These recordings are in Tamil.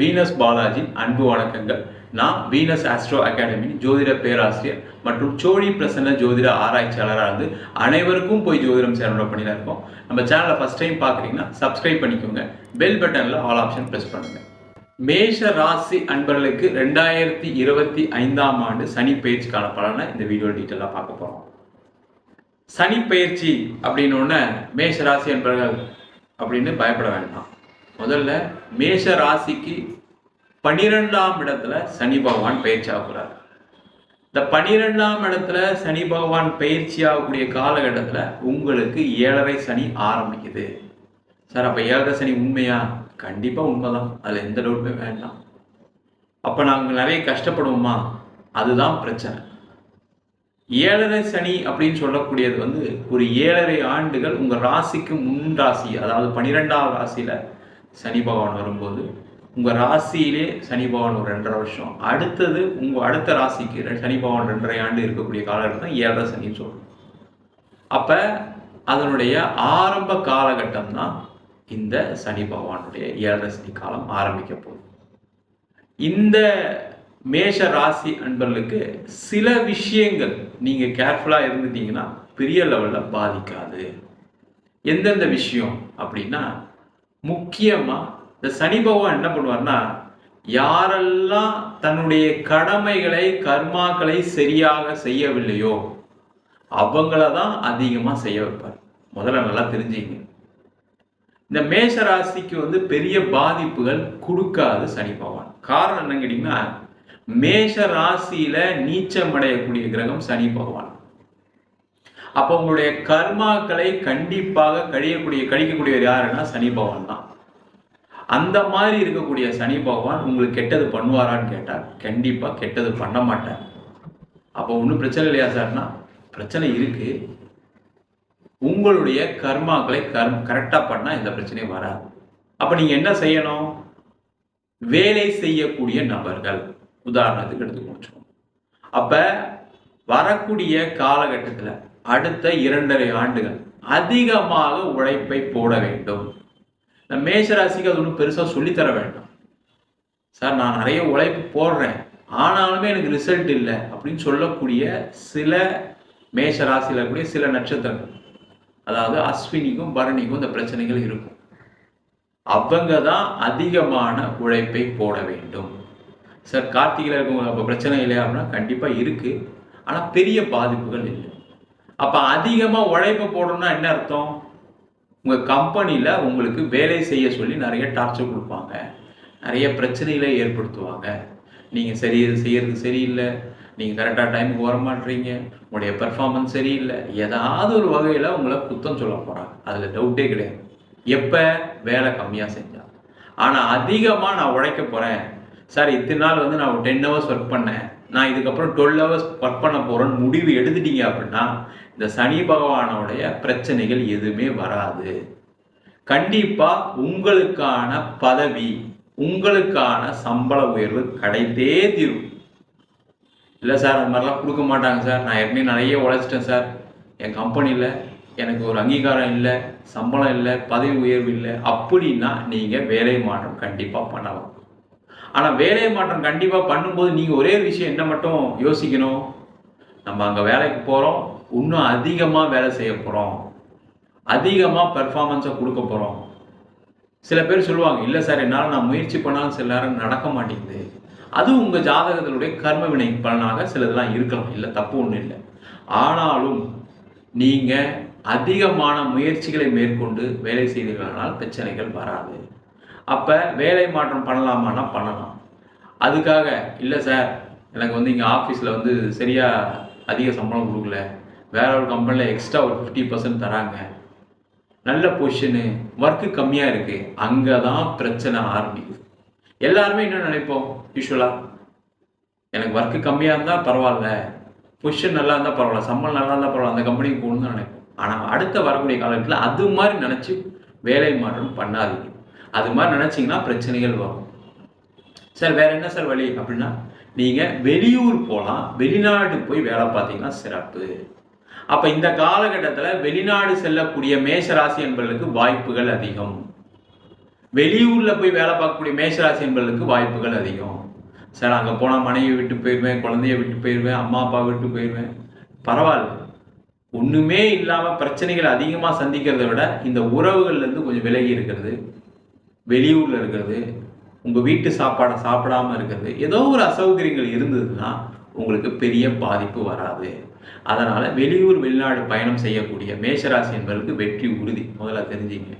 வீனஸ் பாலாஜி அன்பு வணக்கங்கள். நான் வீனஸ் ஆஸ்ட்ரோ அகாடமி ஜோதிட பேராசிரியர் மற்றும் சோழி பிரசன்ன ஜோதிட ஆராய்ச்சியாளராக இருந்து அனைவருக்கும் போய் ஜோதிடம் சேனலோட பண்ணியில் இருக்கோம். நம்ம சேனலை ஃபஸ்ட் டைம் பார்க்குறீங்கன்னா சப்ஸ்கிரைப் பண்ணிக்கோங்க. பெல் பட்டனில் ஆல் ஆப்ஷன் ப்ரெஸ் பண்ணுங்கள் மேஷ ராசி அன்பர்களுக்கு ரெண்டாயிரத்தி இருபத்தி ஐந்தாம் ஆண்டு சனி பயிற்சிக்கான பலனை இந்த வீடியோ டீட்டெயிலாக பார்க்க போகிறோம் சனி பயிற்சி அப்படின்னு ஒன்று மேஷ ராசி அன்பர்கள் அப்படின்னு பயப்பட வேண்டாம். முதல்ல மேஷ ராசிக்கு பனிரெண்டாம் இடத்துல சனி பகவான் பயிற்சி ஆகுறார் இந்த பனிரெண்டாம் இடத்துல சனி பகவான் பயிற்சி ஆகக்கூடிய காலகட்டத்தில் உங்களுக்கு ஏழரை சனி ஆரம்பிக்குது. சார் அப்போ ஏழரை சனி உண்மையா? கண்டிப்பாக உண்மைதான். அதில் எந்த டவுட்டுமே வேண்டாம். அப்போ நாங்கள் நிறைய கஷ்டப்படுவோமா? அதுதான் பிரச்சனை. ஏழரை சனி அப்படின்னு சொல்லக்கூடியது வந்து ஒரு ஏழரை ஆண்டுகள் உங்கள் ராசிக்கு முன் ராசி அதாவது பனிரெண்டாவது ராசியில் சனி பகவான் வரும்போது உங்கள் ராசியிலே சனி பகவான் ஒரு ரெண்டரை வருஷம். அடுத்தது உங்கள் அடுத்த ராசிக்கு சனி பகவான் ரெண்டரை ஆண்டு இருக்கக்கூடிய காலகட்டம் ஏழரை சனின்னு சொல்கிறோம் அப்போ அதனுடைய ஆரம்ப காலகட்டம் தான் இந்த சனி பகவானுடைய ஏழரை சனி காலம் ஆரம்பிக்க போகுது. இந்த மேஷ ராசி அன்பர்களுக்கு சில விஷயங்கள் நீங்கள் கேர்ஃபுல்லாக இருந்துட்டீங்கன்னா பெரிய லெவலில் பாதிக்காது. எந்தெந்த விஷயம் அப்படின்னா முக்கியமா இந்த சனி பகவான் என்ன பண்ணுவார்னா யாரெல்லாம் தன்னுடைய கடமைகளை கர்மாக்களை சரியாக செய்யவில்லையோ அவங்கள தான் அதிகமா செய்ய வைப்பார். முதல்ல நல்லா தெரிஞ்சுங்க. இந்த மேஷ ராசிக்கு வந்து பெரிய பாதிப்புகள் கொடுக்காது சனி பகவான். காரணம் என்னன்னு கேட்டீங்கன்னா மேஷ ராசியில நீச்சம் அடையக்கூடிய கிரகம் சனி பகவான். அப்போ உங்களுடைய கர்மாக்களை கண்டிப்பாக கழியக்கூடிய கழிக்கக்கூடியவர் யாருன்னா சனி பகவான் தான். அந்த மாதிரி இருக்கக்கூடிய சனி பகவான் உங்களுக்கு கெட்டது பண்ணுவாரான்னு கேட்டால் கண்டிப்பாக கெட்டது பண்ண மாட்டார். அப்போ ஒன்றும் பிரச்சனை இல்லையா சார்னா பிரச்சனை இருக்கு. உங்களுடைய கர்மாக்களை கர் கரெக்டாக பண்ணால் எந்த பிரச்சனையும் வராது. அப்போ நீங்கள் என்ன செய்யணும்? வேலை செய்யக்கூடிய நபர்கள். உதாரணத்துக்கு எடுத்துக்கணும் அப்போ வரக்கூடிய காலகட்டத்தில் அடுத்த இரண்டரை ஆண்டுகள் அதிகமாக உழைப்பை போட வேண்டும். இந்த மேஷராசிக்கு அது ஒன்றும் பெருசாக சொல்லித்தர வேண்டாம். சார் நான் நிறைய உழைப்பு போடுறேன். ஆனாலுமே எனக்கு ரிசல்ட் இல்லை அப்படின்னு சொல்லக்கூடிய சில மேஷ ராசியில் இருக்கக்கூடிய சில நட்சத்திரங்கள். அதாவது அஸ்வினிக்கும் பரணிக்கும் இந்த பிரச்சனைகள் இருக்கும். அவங்க தான் அதிகமான உழைப்பை போட வேண்டும். சார் கார்த்திகையில் இருக்கவங்க அப்போ பிரச்சனை இல்லையா அப்படின்னா கண்டிப்பாக இருக்குது ஆனால் பெரிய பாதிப்புகள் இல்லை. அப்போ அதிகமாக உழைப்பு போடணும்னா என்ன அர்த்தம்? உங்கள் கம்பெனியில் உங்களுக்கு வேலை செய்ய சொல்லி நிறைய டார்ச்சர் கொடுப்பாங்க. நிறைய பிரச்சனைகளை ஏற்படுத்துவாங்க. நீங்கள் சரி செய்கிறது சரியில்லை. நீங்கள் கரெக்டாக டைமுக்கு வர மாட்டீங்க. உங்களுடைய பெர்ஃபார்மன்ஸ் சரியில்லை. ஏதாவது ஒரு வகையில் உங்களை குத்தம் சொல்ல போகிறாங்க அதில் டவுட்டே கிடையாது. எப்போ? வேலை கம்மியாக செஞ்சால் ஆனால் அதிகமாக நான் உழைக்க போகிறேன் சார் இத்தனை நாள் வந்து நான் டென் ஹவர்ஸ் ஒர்க் பண்ணேன். நான் இதுக்கப்புறம் டுவெல் ஹவர்ஸ் ஒர்க் பண்ண போகிறேன்னு முடிவு எடுத்துட்டீங்க அப்படின்னா இந்த சனி பகவானோடைய பிரச்சனைகள் எதுவுமே வராது. கண்டிப்பா உங்களுக்கான பதவி உங்களுக்கான சம்பள உயர்வு கிடைத்தே தீரும். இல்லை சார் அந்த மாதிரிலாம் கொடுக்க மாட்டாங்க சார். நான் ஏற்கனவே நிறைய உழைச்சிட்டேன் சார். என் கம்பெனியில் எனக்கு ஒரு அங்கீகாரம் இல்லை சம்பளம் இல்லை பதவி உயர்வு இல்லை. அப்படின்னா நீங்கள் வேலை மாற்றம் கண்டிப்பாக பண்ணலாம். ஆனால் வேலை மாற்றம் கண்டிப்பாக பண்ணும்போது நீங்கள் ஒரே விஷயம் என்ன மட்டும் யோசிக்கணும்? நம்ம அங்கே வேலைக்கு போகிறோம் இன்னும் அதிகமாக வேலை செய்ய போகிறோம் அதிகமாக பெர்ஃபார்மன்ஸை கொடுக்க போகிறோம் சில பேர் சொல்லுவாங்க இல்லை சார் என்னால் நான் முயற்சி பண்ணாலும் சில நேரம் நடக்க மாட்டேங்குது. அது உங்கள் ஜாதகத்தினுடைய கர்ம வினை பலனாக சிலதெல்லாம் இருக்கலாம். இல்லை தப்பு ஒன்றும் இல்லை. ஆனாலும் நீங்கள் அதிகமான முயற்சிகளை மேற்கொண்டு வேலை செய்தீர்களானால் பிரச்சனைகள் வராது. அப்போ வேலை மாற்றம் பண்ணலாமான்னா பண்ணலாம். அதுக்காக இல்லை சார் எனக்கு வந்து இங்கே ஆஃபீஸில் வந்து சரியாக அதிக சம்பளம் கொடுக்கல. வேற ஒரு கம்பெனியில் எக்ஸ்ட்ரா ஒரு ஃபிஃப்டி பர்சன்ட் தராங்க. நல்ல பொசிஷனு ஒர்க்கு கம்மியாக இருக்குது அங்கே தான் பிரச்சனை ஆரம்பிக்குது. எல்லாருமே என்ன நினைப்போம்? யூஸ்வலாக எனக்கு ஒர்க்கு கம்மியாக இருந்தால் பரவாயில்ல. பொசிஷன் நல்லா இருந்தால் பரவாயில்ல. சம்பளம் நல்லா இருந்தால் பரவாயில்ல. அந்த கம்பெனிக்கு போகணும்னு தான் நினைப்போம். ஆனால் அடுத்த வரக்கூடிய காலத்தில் அது மாதிரி நினச்சி வேலை மாற்றம் பண்ணாதீங்க. அது மாதிரி நினச்சிங்கன்னா பிரச்சனைகள் வரும். சார் வேற என்ன சார் வழி? அப்படின்னா நீங்கள் வெளியூர் போகலாம் வெளிநாடு போய் வேலை பார்த்தீங்கன்னா சிறப்பு. அப்போ இந்த காலகட்டத்தில் வெளிநாடு செல்லக்கூடிய மேஷராசி என்பவர்களுக்கு வாய்ப்புகள் அதிகம். வெளியூர்ல போய் வேலை பார்க்கக்கூடிய மேஷராசி என்பதற்கு வாய்ப்புகள் அதிகம். சார் அங்கே போனால் மனைவி விட்டு போயிடுவேன் குழந்தைய விட்டு போயிடுவேன் அம்மா அப்பா விட்டு போயிடுவேன் பரவாயில்ல. ஒன்றுமே இல்லாமல் பிரச்சனைகள் அதிகமாக சந்திக்கிறத விட இந்த உறவுகள்லேருந்து கொஞ்சம் விலகி இருக்கிறது. வெளியூரில் இருக்கிறது. உங்கள் வீட்டு சாப்பாடை சாப்பிடாம இருக்கிறது. ஏதோ ஒரு அசௌகரியங்கள் இருந்ததுன்னா உங்களுக்கு பெரிய பாதிப்பு வராது. அதனால வெளியூர் வெளிநாடு பயணம் செய்யக்கூடிய மேஷராசி என்பவர்களுக்கு வெற்றி உறுதி. முதல்ல தெரிஞ்சுங்க.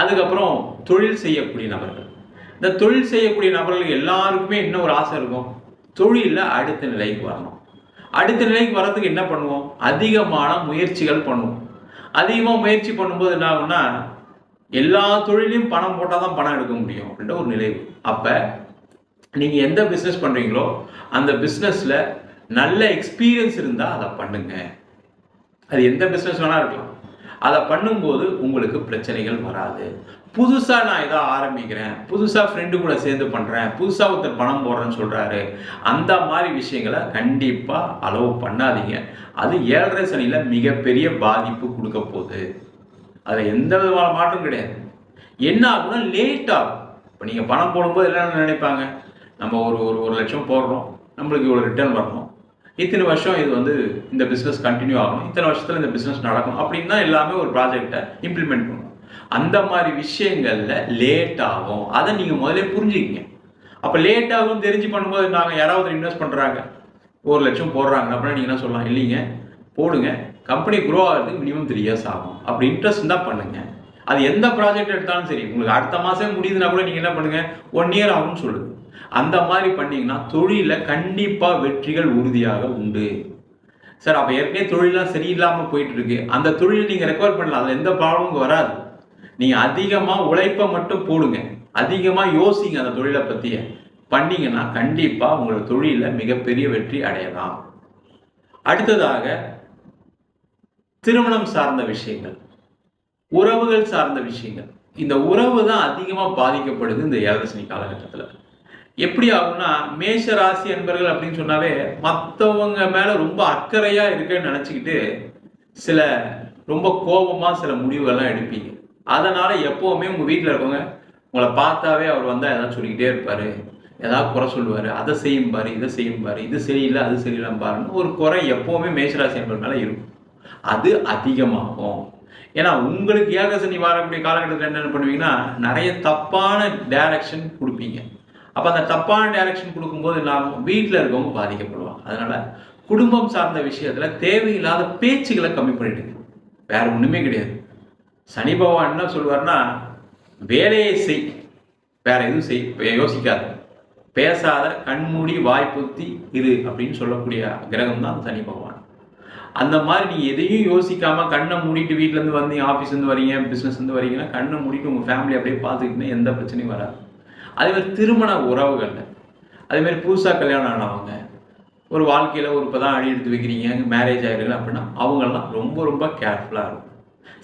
அதுக்கப்புறம் தொழில் செய்யக்கூடிய நபர்கள். இந்த தொழில் செய்யக்கூடிய நபர்களுக்கு எல்லாருக்குமே என்ன ஒரு ஆசை இருக்கும்? தொழிலில் அடுத்த நிலைக்கு வரணும். அடுத்த நிலைக்கு வர்றதுக்கு என்ன பண்ணுவோம்? அதிகமான முயற்சிகள் பண்ணுவோம். அதிகமாக முயற்சி பண்ணும்போது என்ன ஆகும்னா எல்லா தொழிலையும் பணம் போட்டால் தான் பணம் எடுக்க முடியும் அப்படின்ற ஒரு நிலை அப்போ நீங்கள் எந்த பிஸ்னஸ் பண்ணுறீங்களோ அந்த பிஸ்னஸில் நல்ல எக்ஸ்பீரியன்ஸ் இருந்தால் அதை பண்ணுங்க. அது எந்த பிஸ்னஸ் வேணா இருக்கலாம். அதை பண்ணும்போது உங்களுக்கு பிரச்சனைகள் வராது. புதுசாக நான் ஏதோ ஆரம்பிக்கிறேன். புதுசாக ஃப்ரெண்டு கூட சேர்ந்து பண்ணுறேன் புதுசாக ஒருத்தர் பணம் போடுறேன்னு சொல்கிறாரு அந்த மாதிரி விஷயங்களை கண்டிப்பாக அளவு பண்ணாதீங்க. அது ஏழரை சனியில் மிகப்பெரிய பாதிப்பு கொடுக்க போகுது. அதில் எந்த விதமான மாற்றம் கிடையாது. என்ன ஆகும்னா லேட் ஆகும். இப்போ நீங்கள் பணம் போடும்போது என்னென்ன நினைப்பாங்க? நம்ம ஒரு ஒரு ஒரு லட்சம் போடுறோம். நம்மளுக்கு இவ்வளோ ரிட்டர்ன் வரணும். இத்தனை வருஷம் இது வந்து இந்த பிஸ்னஸ் கண்டினியூ ஆகணும். இத்தனை வருஷத்தில் இந்த பிஸ்னஸ் நடக்கும் அப்படின்னு தான் எல்லாமே ஒரு ப்ராஜெக்டை இம்ப்ளிமெண்ட் பண்ணணும் அந்த மாதிரி விஷயங்களில் லேட் ஆகும். அதை நீங்கள் முதலே புரிஞ்சுக்கிங்க. அப்போ லேட் ஆகும் தெரிஞ்சு பண்ணும்போது நாங்கள் யாராவது இன்வெஸ்ட் பண்ணுறாங்க ஒரு லட்சம் போடுறாங்க அப்படின்னா நீங்கள் என்ன சொல்லலாம்? இல்லைங்க. போடுங்க. கம்பெனி க்ரோ ஆகிறதுக்கு மினிமம் த்ரீ இயர்ஸ் ஆகும். அப்படி இன்ட்ரெஸ்ட் தான் பண்ணுங்க. அது எந்த ப்ராஜெக்ட் எடுத்தாலும் சரி. உங்களுக்கு அடுத்த மாதம் முடியுதுன்னா கூட நீங்கள் என்ன பண்ணுங்க? ஒன் இயர் ஆகும்னு சொல்லுங்கள் அந்த மாதிரி பண்ணீங்கன்னா தொழிலில் கண்டிப்பாக வெற்றிகள் உறுதியாக உண்டு. சார் அப்போ ஏற்கனவே தொழிலாம் சரியில்லாமல் போயிட்டு இருக்கு அந்த தொழில் நீங்கள் ரெக்கவர் பண்ணலாம். அதில் எந்த ப்ராப்ளமும் வராது. நீங்கள் அதிகமாக உழைப்பை மட்டும் போடுங்க. அதிகமாக யோசிங்க அந்த தொழிலை பற்றிய பண்ணீங்கன்னா கண்டிப்பாக உங்களோட தொழிலில் மிகப்பெரிய வெற்றி அடையலாம். அடுத்ததாக திருமணம் சார்ந்த விஷயங்கள். உறவுகள் சார்ந்த விஷயங்கள். இந்த உறவு தான் அதிகமாக பாதிக்கப்படுது இந்த ஏழரசனி காலகட்டத்தில். எப்படி ஆகும்னா மேஷ ராசி என்பர்கள் அப்படின்னு சொன்னாவே மற்றவங்க மேலே ரொம்ப அக்கறையாக இருக்குன்னு நினச்சிக்கிட்டு சில ரொம்ப கோபமாக சில முடிவுகள்லாம் எடுப்பீங்க. அதனால் எப்போவுமே உங்கள் வீட்டில் இருக்கவங்க உங்களை பார்த்தாவே அவர் வந்தால் எதாவது சொல்லிக்கிட்டே இருப்பார். ஏதாவது குறை சொல்லுவார். அதை செய்யும் பாரு இதை செய்யும் பாரு இது சரியில்லை அது சரியில்லை பாருன்னு ஒரு குறை எப்போவுமே மேஷராசி என்பது மேலே இருக்கும். அது அதிகமாகும். ஏன்னா உங்களுக்கு ஏகசனி வரக்கூடிய காலகட்டத்தில் என்னென்ன பண்ணுவீங்கன்னா நிறைய தப்பான டைரக்ஷன் கொடுப்பீங்க. அப்போ அந்த தப்பான டைரக்ஷன் கொடுக்கும்போது நான் வீட்டில் இருக்கவங்க பாதிக்கப்படுவாங்க. அதனால குடும்பம் சார்ந்த விஷயத்தில் தேவையில்லாத பேச்சுகளை கம்மி பண்ணிட்டு வேற ஒன்றுமே கிடையாது. சனி பகவான் என்ன சொல்வார்னா வேலையை செய். வேற எதுவும் செய். யோசிக்காது யோசிக்காத. பேசாத கண்மூடி வாய்ப்புத்தி இரு அப்படின்னு சொல்லக்கூடிய கிரகம் தான் சனி பகவான். அந்த மாதிரி நீங்கள் எதையும் யோசிக்காம கண்ணை மூடிட்டு வீட்டிலேருந்து இருந்து வந்தீங்க ஆஃபீஸ்லேருந்து வரீங்க பிஸ்னஸ்லேருந்து வரீங்கன்னா கண்ணை மூடிட்டு உங்கள் ஃபேமிலி அப்படியே பார்த்துக்கிட்டீங்கன்னா எந்த பிரச்சனையும் வராது. அதே மாதிரி திருமண உறவுகள் அதே மாதிரி புதுசாக கல்யாணம் ஆனவங்க ஒரு வாழ்க்கையில் ஒரு இப்போ தான் அடி எடுத்து வைக்கிறீங்க மேரேஜ் ஆகிருக்கு அப்படின்னா அவங்கெல்லாம் ரொம்ப ரொம்ப கேர்ஃபுல்லாக இருக்கும்.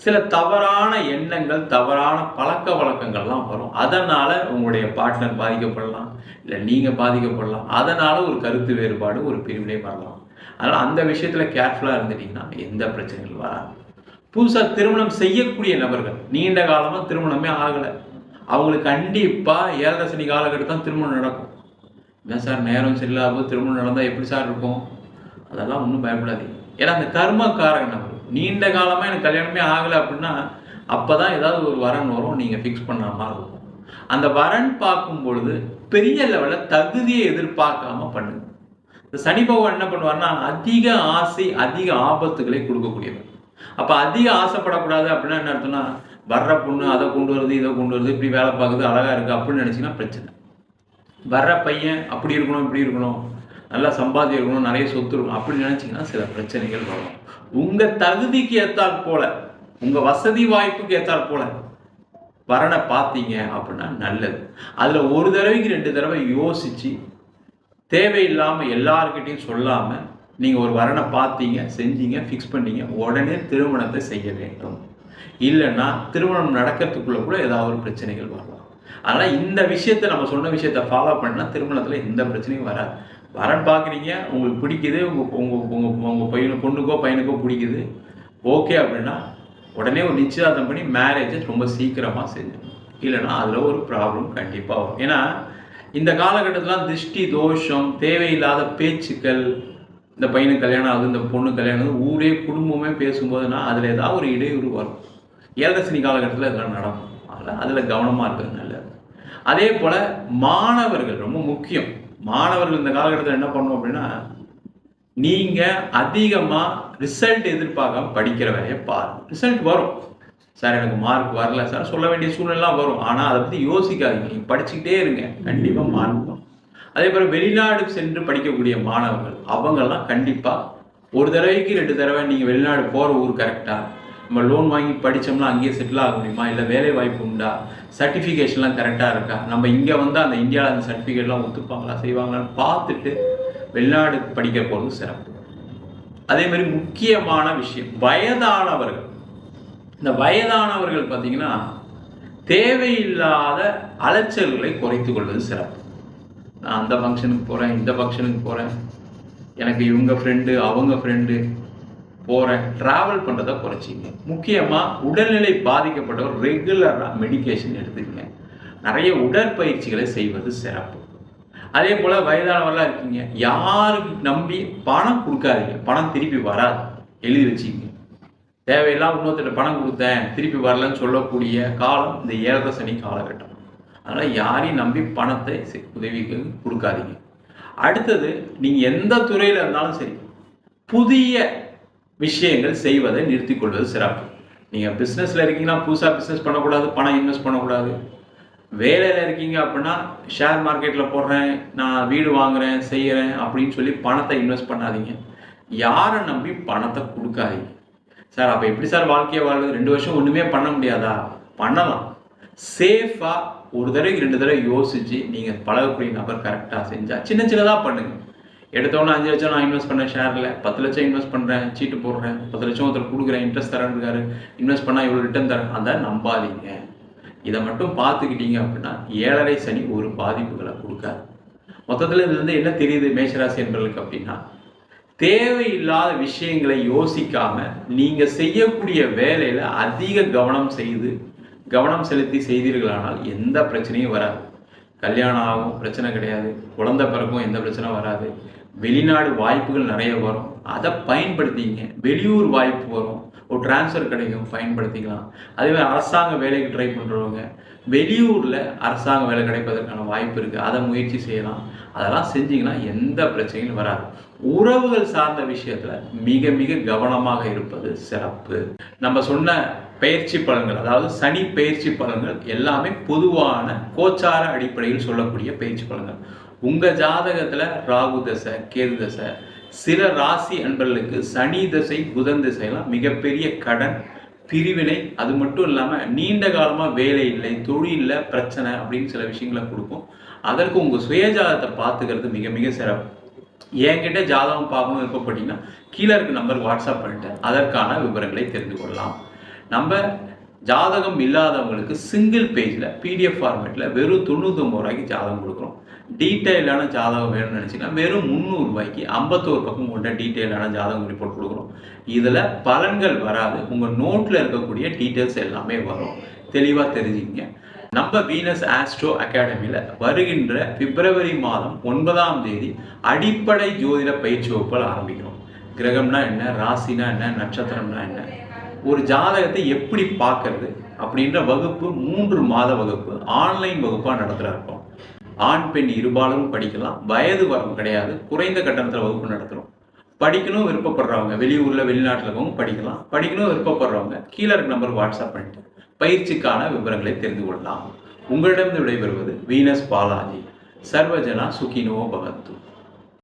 சில தவறான எண்ணங்கள் தவறான பழக்க வழக்கங்கள்லாம் வரும். அதனால் உங்களுடைய பார்ட்னர் பாதிக்கப்படலாம் இல்லை நீங்கள் பாதிக்கப்படலாம். அதனால் ஒரு கருத்து வேறுபாடு ஒரு பிரிவினை வரலாம். அதனால் அந்த விஷயத்தில் கேர்ஃபுல்லாக இருந்துட்டீங்கன்னா எந்த பிரச்சனைகள் வராது. புதுசாக திருமணம் செய்யக்கூடிய நபர்கள் நீண்ட காலமாக திருமணமே ஆகலை. அவங்களுக்கு கண்டிப்பாக ஏழரை சனி காலகட்டம் திருமணம் நடக்கும். என்ன சார் நேரம் சரியில்லாம திருமணம் நடந்தால் எப்படி சார் இருக்கும்? அதெல்லாம் ஒன்றும் பயப்படாதீங்க. ஏன்னா அந்த கர்மக்காரங்க நபர் நீண்ட காலமாக எனக்கு கல்யாணமே ஆகலை அப்படின்னா அப்போ தான் ஏதாவது ஒரு வரன் வரும் நீங்கள் ஃபிக்ஸ் பண்ணுற மாதிரி இருக்கும். அந்த வரன் பார்க்கும் பொழுது பெரிய லெவலில் தகுதியை எதிர்பார்க்காம பண்ணுங்க. இந்த சனி பகவான் என்ன பண்ணுவார்னா அதிக ஆசை அதிக ஆபத்துகளை கொடுக்கக்கூடியவர். அப்போ அதிக ஆசைப்படக்கூடாது அப்படின்னா என்ன அர்த்தம்னா வர்ற பொண்ணு அதை கொண்டு வருது இதை கொண்டு வருது இப்படி வேலை பார்க்குது அழகாக இருக்குது அப்படின்னு நினச்சிங்கன்னா பிரச்சனை. வர்ற பையன் அப்படி இருக்கணும் இப்படி இருக்கணும் நல்லா சம்பாதி இருக்கணும் நிறைய சொத்து இருக்கணும் அப்படின்னு நினச்சிங்கன்னா சில பிரச்சனைகள் வரும். உங்கள் தகுதிக்கு ஏற்றால் போல உங்கள் வசதி வாய்ப்புக்கு ஏற்றால் போல வரனை பார்த்தீங்க அப்படின்னா நல்லது. அதில் ஒரு தடவைக்கு ரெண்டு தடவை யோசித்து தேவையில்லாமல் எல்லாருக்கிட்டையும் சொல்லாமல் நீங்கள் ஒரு வரனை பார்த்தீங்க செஞ்சீங்க ஃபிக்ஸ் பண்ணீங்க உடனே திருமணத்தை செய்ய வேண்டும். இல்லைன்னா திருமணம் நடக்கிறதுக்குள்ள கூட ஏதாவது ஒரு பிரச்சனைகள் வரலாம். அதனால் இந்த விஷயத்தை நம்ம சொன்ன விஷயத்தை ஃபாலோ பண்ணால் திருமணத்தில் எந்த பிரச்சனையும் வராது. வரன் பார்க்குறீங்க உங்களுக்கு பிடிக்குது உங்கள் உங்கள் உங்கள் உங்கள் பையனு பொண்ணுக்கோ பையனுக்கோ பிடிக்குது ஓகே அப்படின்னா உடனே ஒரு நிச்சயதார்த்தம் பண்ணி மேரேஜை ரொம்ப சீக்கிரமாக செஞ்சிடணும். இல்லைன்னா அதில் ஒரு ப்ராப்ளம் கண்டிப்பாக வரும். ஏன்னா இந்த காலகட்டத்தில் திருஷ்டி தோஷம் தேவையில்லாத பேச்சுக்கள் இந்த பையனுக்கு கல்யாணம் ஆகுது இந்த பொண்ணு கல்யாணம் ஆகுது ஊரே குடும்பமே பேசும்போதுன்னா அதில் ஏதாவது ஒரு இடையூறு வரும். ஏழரசனி காலகட்டத்தில் இதெல்லாம் நடக்கும். அதில் அதில் கவனமாக இருக்கிறது நல்லது. அதே போல் மாணவர்கள் ரொம்ப முக்கியம். மாணவர்கள் இந்த காலகட்டத்தில் என்ன பண்ணணும் அப்படின்னா நீங்கள் அதிகமாக ரிசல்ட் எதிர்பார்க்காம படிக்கிற வேலையை பாருங்க. ரிசல்ட் வரும். சார் எனக்கு மார்க் வரல. சார் சொல்ல வேண்டிய சூழ்நிலாம் வரும். ஆனால் அதை பற்றி யோசிக்காதீங்க. நீங்கள் படிச்சுக்கிட்டே இருங்க. கண்டிப்பாக மார்க் வரும். அதே போல் வெளிநாடு சென்று படிக்கக்கூடிய மாணவர்கள் அவங்கெல்லாம் கண்டிப்பாக ஒரு தடவைக்கு ரெண்டு தடவை நீங்கள் வெளிநாடு போகிற ஊர் கரெக்டாக நம்ம லோன் வாங்கி படித்தோம்னா அங்கேயே செட்டில் ஆக முடியுமா? இல்லை வேலை வாய்ப்பு உண்டா? சர்டிஃபிகேஷன்லாம் கரெக்டாக இருக்கா? நம்ம இங்கே வந்து அந்த இந்தியாவில் அந்த சர்டிஃபிகேட்லாம் ஒத்துப்பாங்களா? செய்வாங்களான்னு பார்த்துட்டு வெளிநாடு படிக்க போகிறது சிறப்பு. அதே மாதிரி முக்கியமான விஷயம் வயதானவர்கள். இந்த வயதானவர்கள் பார்த்தீங்கன்னா தேவையில்லாத அலைச்சல்களை குறைத்து கொள்வது சிறப்பு. நான் அந்த ஃபங்க்ஷனுக்கு போகிறேன் இந்த ஃபங்க்ஷனுக்கு போகிறேன் எனக்கு இவங்க ஃப்ரெண்டு அவங்க ஃப்ரெண்டு போகிறேன் ட்ராவல் பண்ணுறத குறைச்சிங்க. முக்கியமாக உடல்நிலை பாதிக்கப்பட்டவர் ரெகுலராக மெடிகேஷன் எடுத்துக்கங்க. நிறைய உடற்பயிற்சிகளை செய்வது சிறப்பு. அதே போல் வயதானவர்களாக இருக்கீங்க. யாருக்கு நம்பி பணம் கொடுக்காதீங்க. பணம் திருப்பி வராது. எழுதி வச்சுக்கங்க. தேவையெல்லாம் இன்னொருத்தர் பணம் கொடுத்தேன் திருப்பி வரலன்னு சொல்லக்கூடிய காலம் இந்த ஏழரை சனி காலகட்டம். அதனால் யாரையும் நம்பி பணத்தை செ- உதவிக்கு கொடுக்காதீங்க. அடுத்தது நீங்கள் எந்த துறையில் இருந்தாலும் சரி புதிய விஷயங்கள் செய்வதை நிறுத்தி கொள்வது சிறப்பு. நீங்கள் பிஸ்னஸில் இருக்கீங்கன்னா புதுசாக பிஸ்னஸ் பண்ணக்கூடாது பணம் இன்வெஸ்ட் பண்ணக்கூடாது. வேலையில் இருக்கீங்க அப்படின்னா ஷேர் மார்க்கெட்டில் போடுறேன் நான் வீடு வாங்குறேன் செய்கிறேன் அப்படின்னு சொல்லி பணத்தை இன்வெஸ்ட் பண்ணாதீங்க. யாரை நம்பி பணத்தை கொடுக்காதீங்க. சார் அப்போ எப்படி சார் வாழ்க்கையை வாழுது? ரெண்டு வருஷம் ஒன்றுமே பண்ண முடியாதா? பண்ணலாம். சேஃபாக ஒரு தடவை ரெண்டு தடவை யோசிச்சு நீங்கள் பழகக்கூடிய நபர் கரெக்டாக செஞ்சால் சின்ன சின்னதாக பண்ணுங்க. எடுத்தோன்னே அஞ்சு லட்சம் நான் இன்வெஸ்ட் பண்ணேன் ஷேரில் பத்து லட்சம் இன்வெஸ்ட் பண்ணுறேன் சீட்டு போடுறேன் பத்து லட்சம் ஒருத்தர் கொடுக்குறேன் இன்ட்ரெஸ்ட் தரேன் இன்வெஸ்ட் பண்ணால் இவ்வளோ ரிட்டர்ன் தரேன்? அதை நம்பாதீங்க. இதை மட்டும் பார்த்துக்கிட்டீங்க அப்படின்னா ஏழரை சனி ஒரு பாதிப்புகளை கொடுக்காது. மொத்தத்தில் இதுல இருந்து என்ன தெரியுது மேஷராசி என்பவர்களுக்கு அப்படின்னா தேவையில்லாத விஷயங்களை யோசிக்காம நீங்க செய்யக்கூடிய வேலையில அதிக கவனம் செய்து கவனம் செலுத்தி செய்தீர்களானால் எந்த பிரச்சனையும் வராது. கல்யாணம் ஆகும் பிரச்சனை கிடையாது. குழந்த பிறக்கும் எந்த பிரச்சனை வராது. வெளிநாடு வாய்ப்புகள் நிறைய வரும். அதை பயன்படுத்திங்க. வெளியூர் வாய்ப்பு வரும். ஒரு டிரான்ஸ்ஃபர் கிடைக்கும் பயன்படுத்திக்கலாம். அதேமாதிரி அரசாங்க வேலைக்கு ட்ரை பண்ணுறவங்க வெளியூரில் அரசாங்க வேலை கிடைப்பதற்கான வாய்ப்பு இருக்குது அதை முயற்சி செய்யலாம். அதெல்லாம் செஞ்சீங்கன்னா எந்த பிரச்சனையும் வராது. உறவுகள் சார்ந்த விஷயத்தில் மிக மிக கவனமாக இருப்பது சிறப்பு. நம்ம சொன்ன பயிற்சி பலன்கள் அதாவது சனி பயிற்சி பலன்கள் எல்லாமே பொதுவான கோச்சார அடிப்படையில் சொல்லக்கூடிய பயிற்சி பலன்கள். உங்கள் ஜாதகத்தில் ராகு தசை கேது தசை சில ராசி அன்பர்களுக்கு சனி தசை புதன் திசைலாம் மிகப்பெரிய கடன் பிரிவினை. அது மட்டும் இல்லாமல் நீண்ட காலமாக வேலை இல்லை தொழிலில் பிரச்சனை அப்படின்னு சில விஷயங்களை கொடுக்கும். அதற்கு உங்கள் சுயஜாதத்தை பார்த்துக்கிறது மிக மிக சிறப்பு. என்கிட்ட ஜாதகம் பார்க்கணும் விருப்பப்பட்டீங்கன்னா கீழே இருக்க நம்பருக்கு வாட்ஸ்அப் பண்ணிட்டு அதற்கான விவரங்களை தெரிந்து கொள்ளலாம். நம்ம ஜாதகம் இல்லாதவங்களுக்கு சிங்கிள் பேஜில் பிடிஎஃப் ஃபார்மேட்டில் வெறும் தொண்ணூத்தொம்பது ரூபாய்க்கு ஜாதகம் கொடுக்குறோம். டீட்டெயிலான ஜாதகம் வேணும்னு நினச்சிங்கன்னா வெறும் முந்நூறுரூபாய்க்கு ஐம்பத்தோரு பக்கம் கொண்ட டீட்டெயிலான ஜாதகம் ரிப்போர்ட் கொடுக்குறோம். இதில் பலன்கள் வராது. உங்கள் நோட்டில் இருக்கக்கூடிய டீட்டெயில்ஸ் எல்லாமே வரும். தெளிவாக தெரிஞ்சுக்கங்க. நம்ம வீனஸ் ஆஸ்ட்ரோ அகாடமியில் வருகின்ற பிப்ரவரி மாதம் ஒன்பதாம் தேதி அடிப்படை ஜோதிட பயிற்சி வகுப்புகள் ஆரம்பிக்கிறோம். கிரகம்னா என்ன? ராசினா என்ன? நட்சத்திரம்னா என்ன? ஒரு ஜாதகத்தை எப்படி பார்க்கறது அப்படின்ற வகுப்பு மூன்று மாத வகுப்பு ஆன்லைன் வகுப்பாக நடத்துகிற இருக்கோம். ஆண் பெண் இருபாலரும் படிக்கலாம். வயது வரம்பு கிடையாது. குறைந்த கட்டணத்தில் வகுப்பு நடத்துகிறோம் படிக்கணும் விருப்பப்படுறவங்க வெளியூரில் வெளிநாட்டில் இருக்கவங்க படிக்கலாம். படிக்கணும் விருப்பப்படுறவங்க கீழே இருக்க நம்பர் வாட்ஸ்அப் பண்ணிட்டு பயிற்சிக்கான விவரங்களை தெரிந்து கொள்ளலாம். உங்களிடம் விடைபெறுவது வீனஸ் பாலாஜி. சர்வஜனா சுகினோ பகத்து